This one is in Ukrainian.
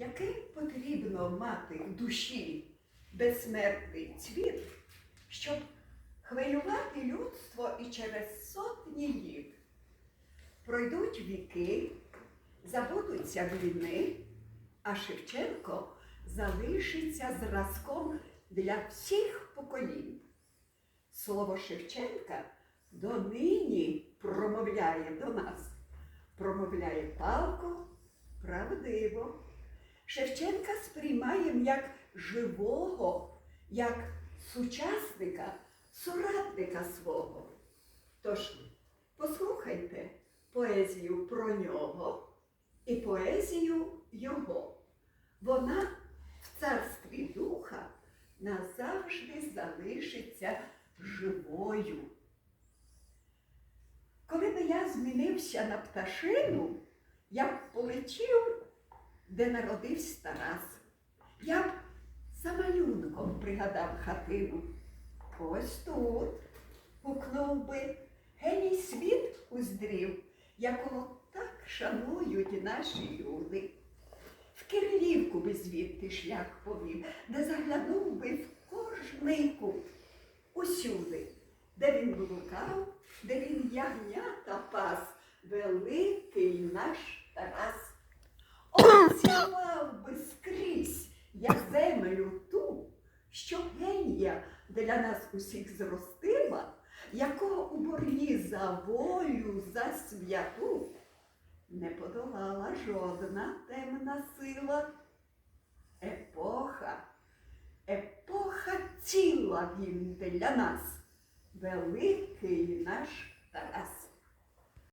який потрібно мати в душі безсмертний цвіт, щоб хвилювати людство і через сотні літ. Пройдуть віки, забудуться війни, а Шевченко залишиться зразком для всіх поколінь. Слово Шевченка донині промовляє до нас, промовляє палко, правдиво. Шевченка сприймаємо як живого, як сучасника, соратника свого. Тож послухайте поезію про нього і поезію його. Вона в царстві духа назавжди залишиться живою. Коли би я змінився на пташину, я б полетів, де народився Тарас. Я б за малюнком пригадав хатину. Ось тут гукнув би, геній світ уздрів, якого так шанують наші люди. В Кирилівку би звідти шлях повів, де заглянув би в кожний кут, усюди, де він блукав, де він ягнята пас, великий наш Тарас. Що для нас усіх зростила, якого у борні за волю, за святу не подолала жодна темна сила. Епоха, епоха ціла він для нас, великий наш Тарас.